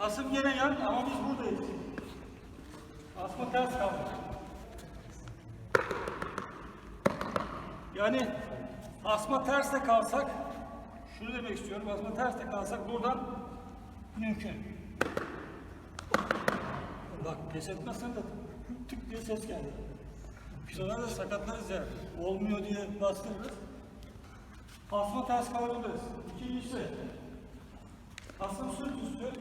asım gene yan ama biz buradayız. Asma ters kaldı. Yani asma ters de kalsak, şunu demek istiyorum, asma ters de kalsak buradan mümkün. Bak pes etmezsen de tık diye ses geldi. Sonra da sakatlarız ya. Olmuyor diye bastırırız. Asma ters kalabiliriz. İkincisi, asım sırt üstü.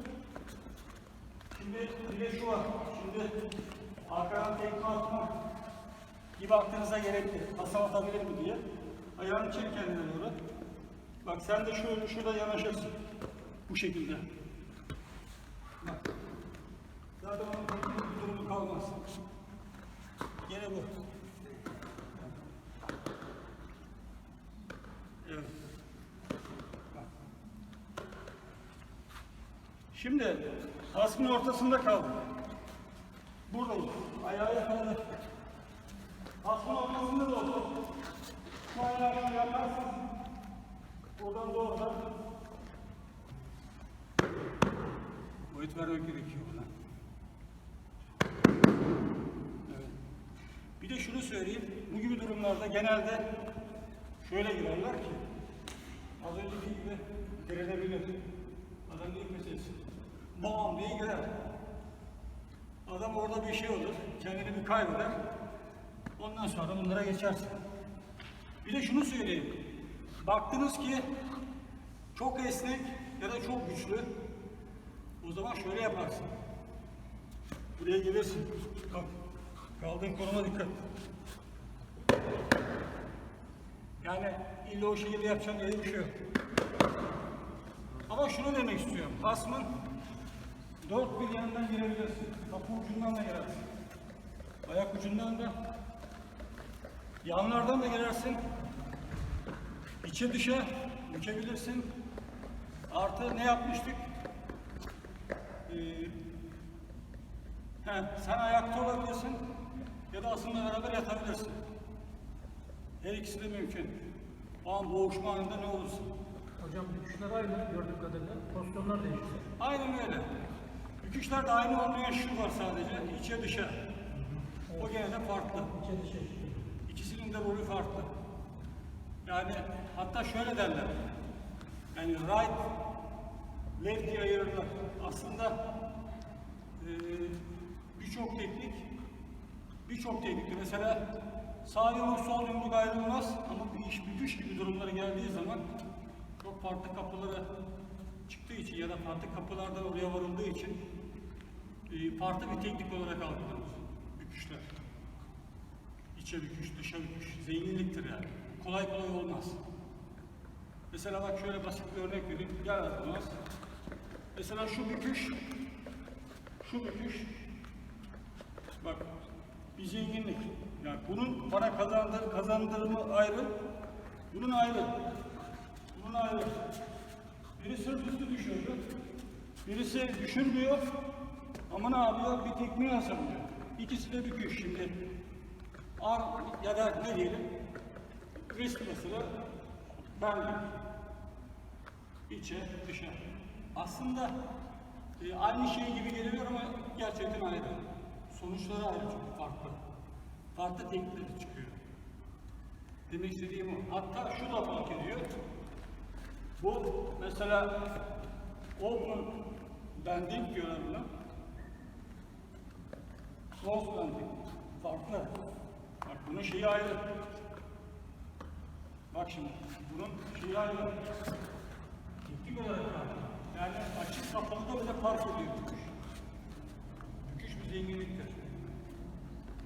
Şimdi bir de şu var. Şimdi arkadan tekme atma gibi aklınıza gerekli. Asam atabilir mi diye. Ayağını çek kendine doğru. Bak sen de şöyle şurada yanaşırsın. Bu şekilde. Bak. Zaten onun durumu kalmaz. Yine bu. Evet. Bak. Şimdi hasmın ortasında kaldık. Buradayım. Ayağı yakaladık. Hasmın ortasında da oldu. Şu ayağı yaparsın. Oradan doğrudan boyut vermek gerekiyor buna. Evet. Bir de şunu söyleyeyim. Bu gibi durumlarda genelde şöyle girerler ki az önceki gibi direnebilir. Adam ilk meselesi. Bam diye girer. Orada bir şey olur. Kendini bir kaybeder. Ondan sonra bunlara geçersin. Bir de şunu söyleyeyim. Baktınız ki çok esnek ya da çok güçlü. O zaman şöyle yaparsın. Buraya gelirsin. Kalk. Kaldığın konuma dikkat. Yani illa o şekilde yapacağım diye bir şey yok. Ama şunu demek istiyorum. Asmın dört bir yanından girebilirsin. Kapı ucundan da girersin. Ayak ucundan da yanlardan da girersin. İçe dışa bükebilirsin. Artı ne yapmıştık? Ee, he, sen ayakta olabilirsin ya da asımla beraber yatabilirsin. Her ikisi de mümkün. O an boğuşma anında ne olursun? Hocam büküşler aynı gördüğüm kadarıyla. Pozisyonlar değişiyor. Aynen öyle. Büküşler de aynı olmayan şu var sadece, içe dışa. O gene de farklı. İkisinin de rolü farklı. Yani hatta şöyle derler. Yani right, left diye ayırırlar. Aslında eee birçok teknik, birçok teknik. Mesela sağ yumruk, sol yumruk ayrılmaz ama bir iş büküş gibi durumlara geldiği zaman çok farklı kapılara çıktığı için ya da farklı kapılardan oraya varıldığı için eee, farklı bir teknik olarak algılanır büküşler. İçe büküş, dışa büküş. Zenginliktir yani. Kolay kolay olmaz. Mesela bak şöyle basit bir örnek vereyim. Gel Atmaz. Mesela şu büküş, şu büküş. Bak bir zenginlik. Yani bunun bana kazandır, kazandırımı ayrı, bunun ayrı. Bunun ayrı. Biri sırt üstü düşürdü. Birisi düşürmüyor. Ama ne yapıyor? Bir tekmeyi hazırlıyor. İkisi de büküş. Şimdi ar ya da ne diyelim? Risk mesela ben içe dışa. Aslında e, aynı şey gibi geliyor ama gerçekten ayrı. Sonuçları ayrı çok farklı. Farklı teknikler çıkıyor. Demek istediğim o. Hatta şu da fark ediyor. Bu mesela open bending diyorlar buna. Bending. Farklı. Bak bunun şeyi ayrı. Bak şimdi bunun şeyi ayrı. Teknik olarak farklı. Yani açık kapalıda bile fark ediyor büküş. Büküş bir zenginliktir.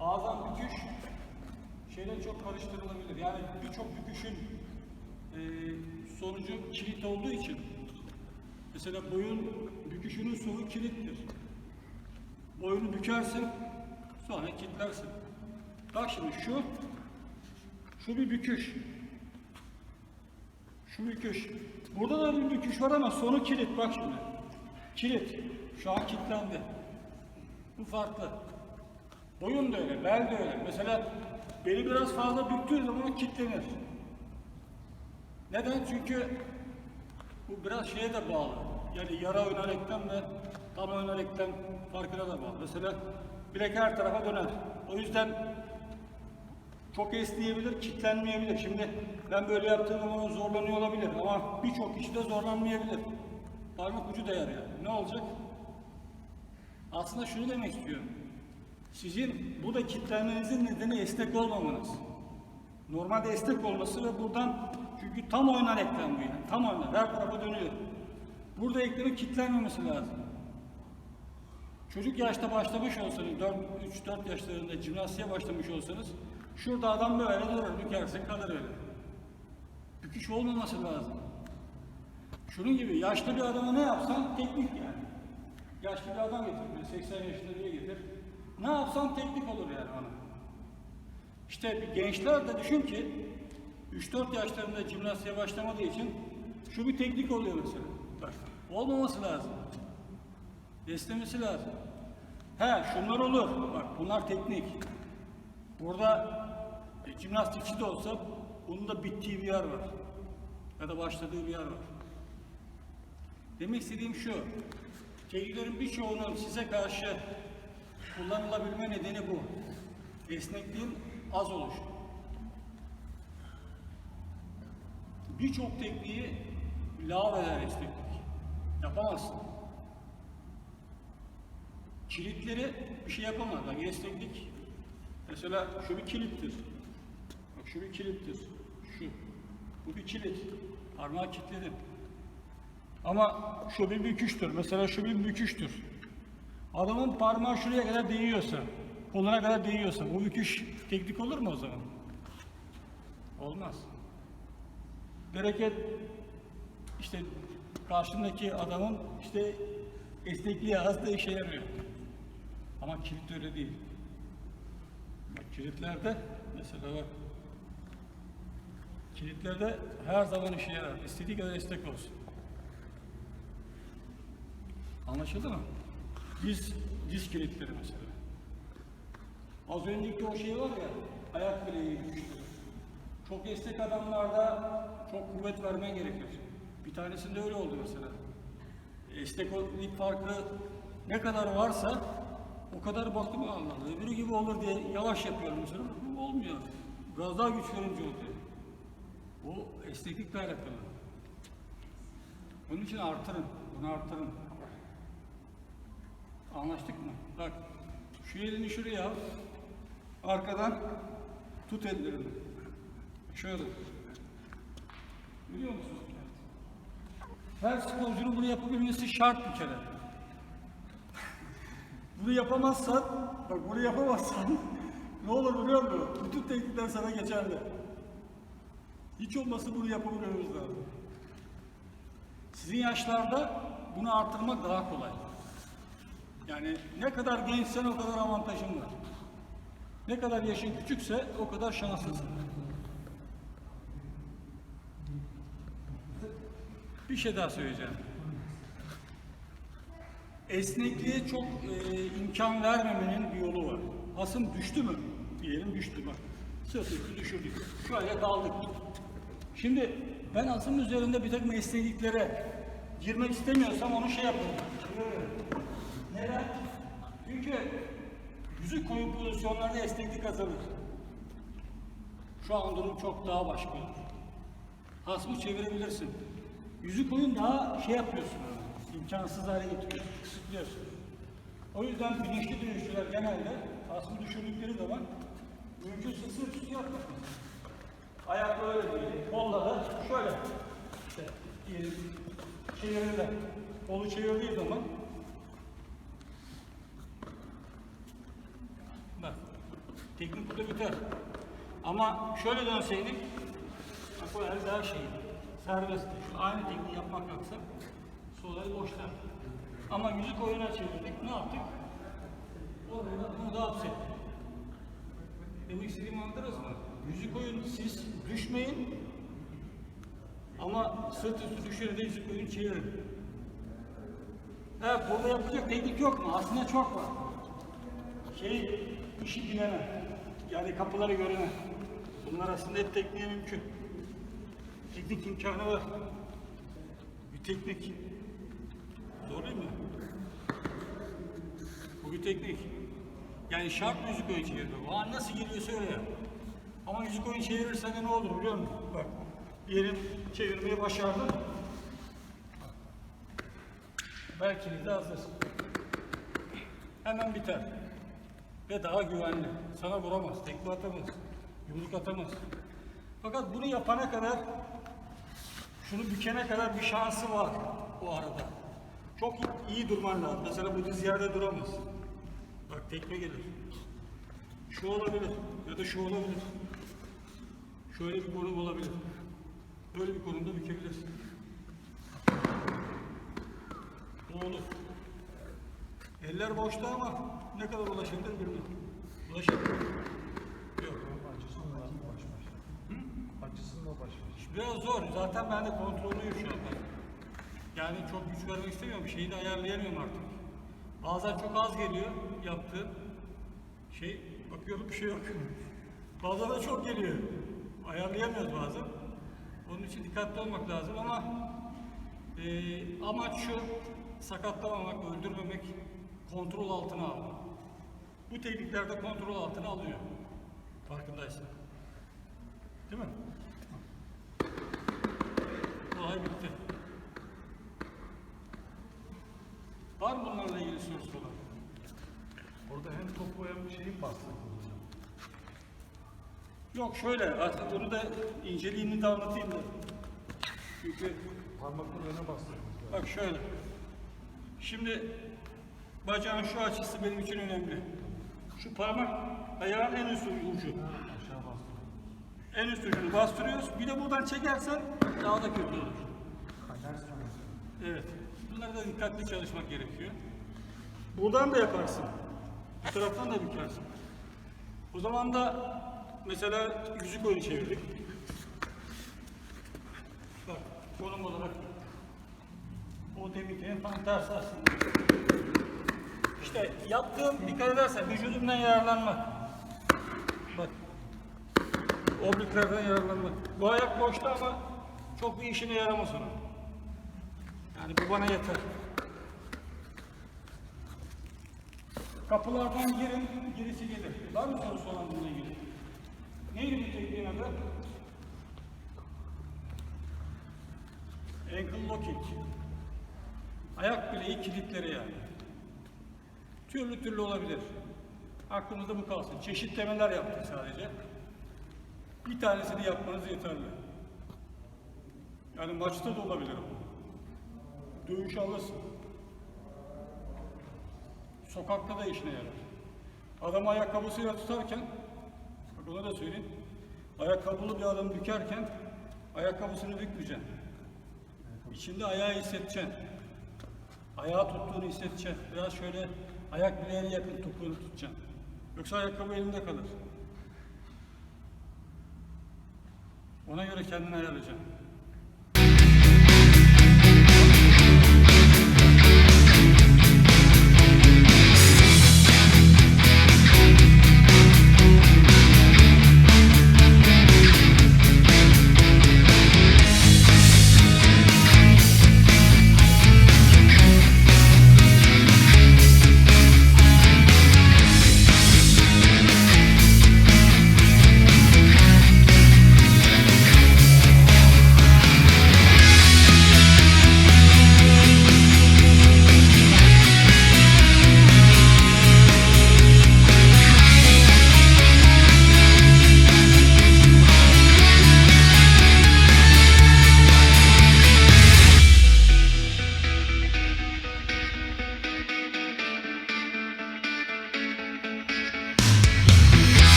Ağızdan büküş şeyle çok karıştırılabilir. Yani birçok büküşün e, sonucu kilit olduğu için mesela boyun büküşünün sonu kilittir. Boyunu bükersin, sonra kilitlersin. Bak şimdi şu, şu bir büküş. Şu büküş. Burada da bir büküş var ama sonu kilit bak şimdi. Kilit. Şu an kilitlendi. Bu farklı. Boyun da öyle, bel de öyle. Mesela beli biraz fazla büktüğü zaman o kilitlenir. Neden? Çünkü bu biraz şeye de bağlı. Yani yara ön eklem ve tam ön eklem farkına da bağlı. Mesela bilek her tarafa döner. O yüzden çok esneyebilir, kilitlenmeyebilir. Şimdi ben böyle yaptığım zaman zorlanıyor olabilir ama birçok kişi de zorlanmayabilir. Parmak ucu değer yani. Ne olacak? Aslında şunu demek istiyorum. Sizin burada kilitlenmenizin nedeni esnek olmamanız. Normalde esnek olması ve buradan çünkü tam oynar eklem bu yani. Tam oynar. Her tarafa dönüyor. Burada eklemin kilitlenmemesi lazım. Çocuk yaşta başlamış olsanız, 3-4 yaşlarında jimnastiğe başlamış olsanız, şurada adam böyle durur, bükersin kalır öyle. Büküş olmaması lazım. Şunun gibi yaşlı bir adama ne yapsan teknik yani. Yaşlı bir adam getir, böyle 80 yaşında diye getir. Ne yapsan teknik olur yani ona. İşte gençler de düşün ki 3-4 yaşlarında jimnastiğe başlamadığı için şu bir teknik oluyor mesela. Olmaması lazım. Esnemesi lazım. He şunlar olur. Bak bunlar teknik. Burada e, jimnastikçi de olsa bunun da bittiği bir yer var. Ya da başladığı bir yer var. Demek istediğim şu. Tekniklerin birçoğunun size karşı kullanılabilme nedeni bu. Esnekliğin az oluşu. Birçok tekniği lağv eder esneklik. Yapamazsın. Kilitleri bir şey yapamaz. Bak esneklik mesela şu bir kilittir. Bak şu bir kilittir. Şu. Bu bir kilit. Parmağı kilitledim. Ama şu bir büküştür. Mesela şu bir büküştür. Adamın parmağı şuraya kadar değiyorsa, koluna kadar değiyorsa bu büküş teknik olur mu o zaman? Olmaz. Bereket işte karşındaki adamın işte esnekliği az da işe yarıyor. Ama kilit öyle değil. Kilitlerde mesela bak kilitlerde her zaman işe yarar. İstediği kadar esnek olsun. Anlaşıldı mı? Diz, diz kilitleri mesela. Az önceki o şey var ya, ayak bileği güçlü. Çok esnek adamlarda çok kuvvet vermen gerekir. Bir tanesinde öyle oldu mesela. Esneklik farkı ne kadar varsa o kadar baktım Allah Allah. Öbürü gibi olur diye yavaş yapıyorum mesela. Bu olmuyor. Biraz daha güç verince oluyor. Bu esneklikle alakalı. Onun için artırın. Bunu artırın. Anlaştık mı? Bak. Şu elini şuraya al. Arkadan tut ellerini. Şöyle. Biliyor musunuz? Her sporcunun bunu yapabilmesi şart bir kere. Bunu yapamazsan, bak bunu yapamazsan ne olur biliyor musun? Bütün teknikler sana geçerli. Hiç olmazsa bunu yapabilmemiz lazım. Sizin yaşlarda bunu artırmak daha kolay. Yani ne kadar gençsen o kadar avantajın var. Ne kadar yaşın küçükse o kadar şanslısın. Bir şey daha söyleyeceğim. Esnekliğe çok e, imkan vermemenin bir yolu var. Hasım düştü mü? Diyelim düştü bak. Sırt üstü düşürdük. Şöyle kaldık. Şimdi ben asımın üzerinde bir takım esnekliklere girmek istemiyorsam onu şey yapıyorum. Neden? Çünkü yüzü koyu pozisyonlarda esneklik azalır. Şu an durum çok daha başka olur. Hasmı çevirebilirsin. Yüzü koyun daha şey yapıyorsun. İmkansız hale getiriyorsun, kısıtlıyorsun. O yüzden bilinçli dönüşçüler genelde hasmı düşürdükleri zaman mümkünse sırt üstü yapmak. Ayakla öyle değil, kolla da şöyle. İşte çevirirler. Kolu çevirdiği zaman Bak, teknik burada biter. Ama şöyle dönseydik, bak o el daha şey, serbest. Şu aynı tekniği yapmak yoksa, el boşta. Ama müzik oyuna çevirdik, ne yaptık? Orada bunu da hapsettik. Demek istediğimi anladınız mı? Müzik oyun siz düşmeyin, ama sırt üstü düşürde müzik oyun çevirin. Evet, burada yapacak teknik yok mu? Aslında çok var. şey işi bilene, yani kapıları görene. Bunlar aslında hep tekniğe mümkün. Teknik imkanı var. Bir teknik. Doğru değil mi? Bu bir teknik. Yani şart müzik oyun çevirmek. O an nasıl geliyorsa öyle yap. Ama müzik oyun çevirirsen de ne olur biliyor musun? Bak, yerin çevirmeyi başardın. Belki de hazır. Hemen biter. Ve daha güvenli. Sana vuramaz, tekme atamaz, yumruk atamaz. Fakat bunu yapana kadar, şunu bükene kadar bir şansı var o arada. Çok iyi durman lazım. Mesela bu diz yerde duramaz. Bak tekme gelir. Şu olabilir ya da şu olabilir. Şöyle bir konum olabilir. Böyle bir konumda bükebilirsin. Bu olur. Eller boşta ama ne kadar ulaşabilir bilmiyorum. Ulaşabilir. Yok. Acısınla baş başa. Acısınla baş başa. Biraz zor. Zaten ben de kontrolüyüm şu anda. Yani çok güç vermek istemiyorum. Şeyi de ayarlayamıyorum artık. Bazen çok az geliyor yaptığım şey. Bakıyorum bir şey yok. Bazen de çok geliyor. Ayarlayamıyoruz bazen. Onun için dikkatli olmak lazım ama eee amaç şu sakatlamamak, öldürmemek, kontrol altına almak. Bu tekniklerde kontrol altına alıyor. Farkındaysan. Değil mi? Olay bitti. Var mı bunlarla ilgili sorusu olan? Orada hem topu hem şeyi bastırdınız hocam. Yok şöyle, aslında bunu da inceliğini de anlatayım da. Çünkü Parmakları öne bastırdınız. bak şöyle. Şimdi bacağın şu açısı benim için önemli. Şu parmak ayağın en üst ucu. En üst ucunu bastırıyoruz. Bir de buradan çekersen daha da kötü olur. Dönüyorsunuz. Evet. Bunlara da dikkatli çalışmak gerekiyor. Buradan da yaparsın. Bu taraftan da bükersin. O zaman da mesela yüzük oyunu çevirdik. Bak konum olarak o deminki tam tersi aslında. İşte yaptığım dikkat edersen vücudumdan yararlanmak. Bak. Obliklerden yararlanmak. Bu ayak boşta ama çok bir işine yaramaz onun. Yani bu bana yeter. Kapılardan girin, gerisi gelir. Var mı sorusu olan bununla ilgili? Neydi bu tekniğin adı? Ankle locking. Ayak bileği kilitleri yani. Türlü türlü olabilir. Aklınızda bu kalsın. Çeşitlemeler yaptık sadece. Bir tanesini yapmanız yeterli. Yani maçta da olabilir o. Dövüş alırsın. Sokakta da işine yarar. Adam ayakkabısıyla tutarken, onu da söyleyeyim. Ayakkabılı bir adam bükerken ayakkabısını bükmeyeceksin. İçinde ayağı hissedeceksin. Ayağı tuttuğunu hissedeceksin. Biraz şöyle ayak bileğine yakın topuğunu tutacaksın. Yoksa ayakkabı elinde kalır. Ona göre kendini ayarlayacaksın.